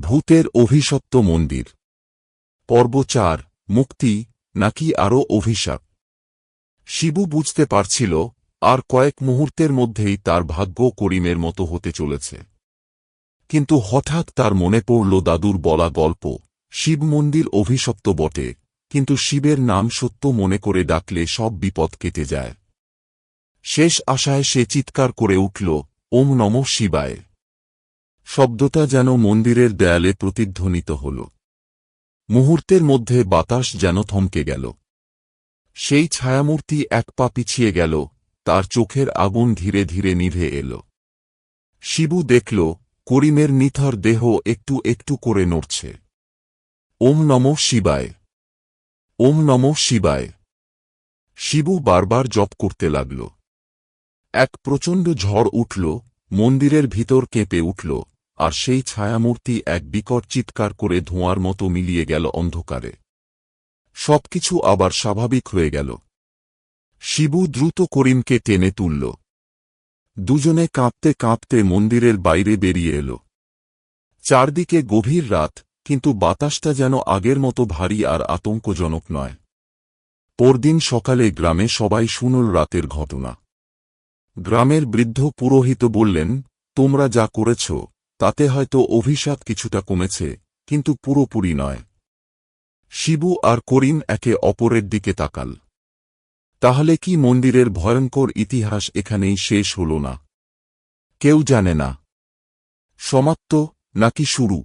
ভূতের অভিশপ্ত মন্দির। পর্ব চার, মুক্তি, নাকি আরও অভিশাপ? শিবু বুঝতে পারছিল, আর কয়েক মুহূর্তের মধ্যেই তার ভাগ্য করিমের মতো হতে চলেছে। কিন্তু হঠাৎ তার মনে পড়ল দাদুর বলা গল্প, শিব মন্দির অভিশপ্ত বটে, কিন্তু শিবের নাম সত্য মনে করে ডাকলে সব বিপদ কেটে যায়। শেষ আশায় সে চিৎকার করে উঠল, ওম নম শিবায়। শব্দটা যেন মন্দিরের দেয়ালে প্রতিধ্বনিত হল। মুহূর্তের মধ্যে বাতাস যেন থমকে গেল। সেই ছায়ামূর্তি এক পা পিছিয়ে গেল, তার চোখের আগুন ধীরে ধীরে নিভে এল। শিবু দেখল, করিমের নিথর দেহ একটু একটু করে নড়ছে। ওম নম শিবায়। ওম নম শিবায়। শিবু বারবার জপ করতে লাগল। এক প্রচণ্ড ঝড় উঠল, মন্দিরের ভিতর কেঁপে উঠল। আর সেই ছায়ামূর্তি এক বিকট চিৎকার করে ধোঁয়ার মতো মিলিয়ে গেল অন্ধকারে। সবকিছু আবার স্বাভাবিক হয়ে গেল। শিবু দ্রুত করিমকে টেনে তুলল। দুজনে কাঁপতে কাঁপতে মন্দিরের বাইরে বেরিয়ে এল। চারদিকে গভীর রাত, কিন্তু বাতাসটা যেন আগের মতো ভারী আর আতঙ্কজনক নয়। পরদিন সকালে গ্রামে সবাই শুনল রাতের ঘটনা। গ্রামের বৃদ্ধ পুরোহিত বললেন, তোমরা যা করেছ তাতে হয়তো অভিশাপ কিছুটা কমেছে, কিন্তু পুরোপুরি নয়। শিবু আর করিম একে অপরের দিকে তাকাল। তাহলে কি মন্দিরের ভয়ঙ্কর ইতিহাস এখানেই শেষ হল না? কেউ জানে না। সমাপ্ত, নাকি শুরু?